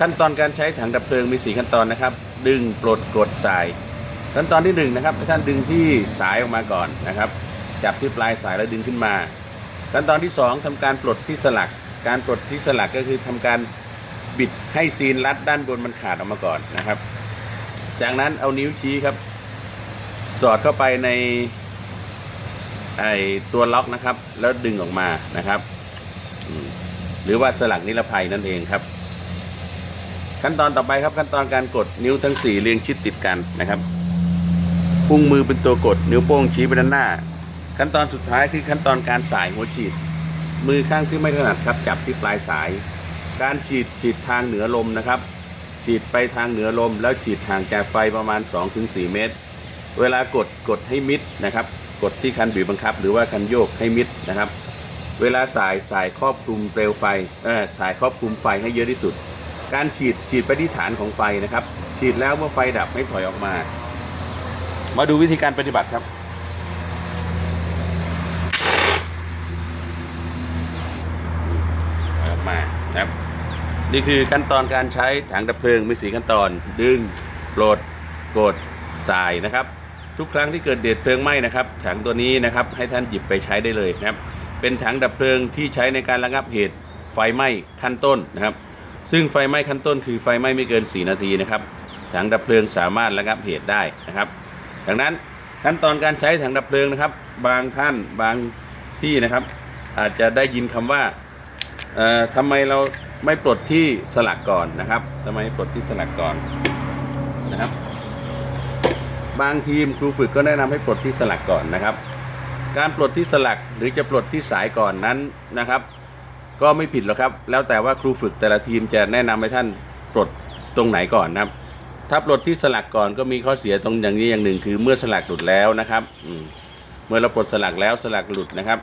ขั้นตอนการใช้ถังดับเพลิงมีสี่ขั้นตอนนะครับ ดึงปลดกดสาย ขั้นตอนที่หนึ่งนะครับท่านดึงที่สายออกมาก่อนนะครับ จับที่ปลายสายแล้วดึงขึ้นมา ขั้นตอนที่สองทำการปลดที่สลัก การปลดที่สลักก็คือทำการบิดให้ซีนรัดด้านบนมันขาดออกมาก่อนนะครับ จากนั้นเอานิ้วชี้ครับ สอดเข้าไปในไอตัวล็อกนะครับ แล้วดึงออกมานะครับ หรือว่าสลักนิรภัยนั่นเองครับ ขั้นตอนต่อไปครับขั้นตอนการกดนิ้วทั้งสี่เรียงชิดติดกันนะครับพุ่งมือเป็นตัวกดนิ้วโป้งชี้ไปด้านหน้า ขั้นตอนสุดท้ายคือขั้นตอนการสายหัวฉีด มือข้างที่ไม่ถนัดครับจับที่ปลายสาย การฉีดฉีดทางเหนือลมนะครับ ฉีดไปทางเหนือลม แล้วฉีดห่างจากไฟประมาณ 2-4 เมตร เวลากดกดให้มิดนะครับ กดที่คันบีบบังคับ หรือว่าคันโยกให้มิดนะครับ เวลาสายสายครอบคลุมเปลวไฟเออสายครอบคลุมไฟให้เยอะที่สุด การฉีดฉีดไปที่ฐานของไฟนะครับ ฉีดแล้วเมื่อไฟดับให้ถอยออกมา มาดูวิธีการปฏิบัติครับ ออกมาครับ นี่คือขั้นตอนการใช้ถังดับเพลิงมีสีขั้นตอน ดึงโปลดกดสายนะครับ ทุกครั้งที่เกิดเหตุเพลิงไหม้นะครับ ถังตัวนี้นะครับ ให้ท่านหยิบไปใช้ได้เลยนะครับ เป็นถังดับเพลิงที่ใช้ในการระงับเหตุไฟไหม้ขั้นต้นนะครับ ซึ่งไฟไหม้ขั้นต้นคือไฟไหม้ไม่เกิน 4 นาทีนะครับ ถังดับเพลิงสามารถระงับเหตุได้นะครับ ดังนั้นขั้นตอนการใช้ถังดับเพลิงนะครับ บางท่านบางที่นะครับ อาจจะได้ยินคำว่าเอ่อทำไมเราไม่ปลดที่สลักก่อนนะครับทำไมไมปลดที่สลักก่อนนะครับ บางทีมครูฝึกก็แนะนำให้ปลดที่สลักก่อนนะครับ การปลดที่สลักหรือจะปลดที่สายก่อนนั้นนะครับ ก็ไม่ผิดหรอกครับ แล้วแต่ว่าครูฝึกแต่ละทีมจะแนะนำให้ท่านปลดตรงไหนก่อนนะครับ ถ้าปลดที่สลักก่อนก็มีข้อเสียตรงอย่างนี้อย่างหนึ่ง คือเมื่อสลักหลุดแล้วนะครับอืเมื่อเราปลดสลักแล้วสลักหลุดนะครับ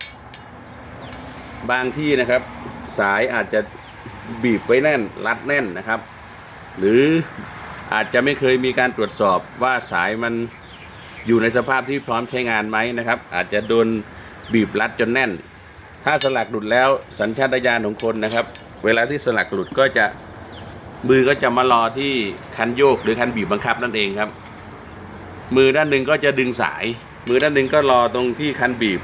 บางที่นะครับ สายอาจจะบีบไว้แน่น รัดแน่นนะครับ หรืออาจจะไม่เคยมีการตรวจสอบว่าสายมันอยู่ในสภาพที่พร้อมใช้งานไหมนะครับ อาจจะโดนบีบรัดจนแน่น ถ้าสลักหลุดแล้วสัญชาตญาณของคนนะครับ เวลาที่สลักหลุดก็จะมือก็จะมารอที่คันโยกหรือคันบีบบังคับนั่นเองครับ มือด้านหนึ่งก็จะดึงสาย มือด้านหนึ่งก็รอตรงที่คันบีบ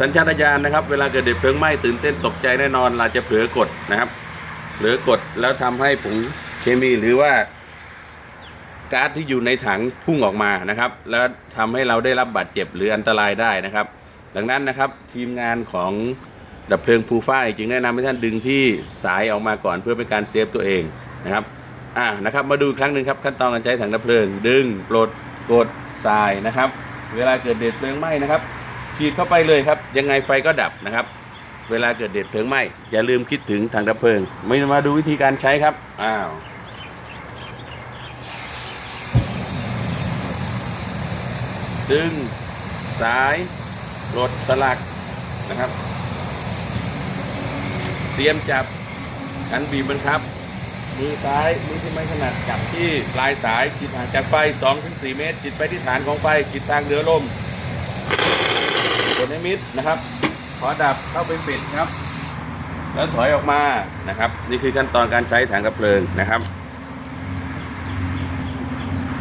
สัญชาตญาณนะครับ เวลาเกิดเหตุเพลิงไหม้ตื่นเต้นตกใจแน่นอนเราจะเผลอกดนะครับเผลอกดแล้วทำให้ผงเคมีหรือว่าก๊าซที่อยู่ในถังพุ่งออกมานะครับ แล้วทำให้เราได้รับบาดเจ็บหรืออันตรายได้นะครับ ดังนั้นนะครับทีมงานของดับเพลิงภูฝ้าจึงแนะนำให้ท่านดึงที่สายออกมาก่อนเพื่อเป็นการเซฟตัวเองนะครับอ่านะครับมาดูครั้งหนึ่งครับขั้นตอนการใช้ถังดับเพลิง ดึงปลดกดสายนะครับ เวลาเกิดเหตุเพลิงไหม้นะครับฉีดเข้าไปเลยครับ ยังไงไฟก็ดับนะครับ เวลาเกิดเหตุเพลิงไหม้อย่าลืมคิดถึงถังดับเพลิง ไม่มาดูวิธีการใช้ครับอ้าวดึงสาย ปลดสลักนะครับ เตรียมจับคันบีบบังคับ มือซ้ายมือที่ไม่ถนัดจับที่ปลายสายจิตห่างจากไฟ 2-4 เมตร จิตไปที่ฐานของไฟจิตทางเหนือลมกดให้มิดนะครับ ขอดับเข้าไปปิดครับ แล้วถอยออกมานะครับ นี่คือขั้นตอนการใช้ถังดับเพลิงนะครับ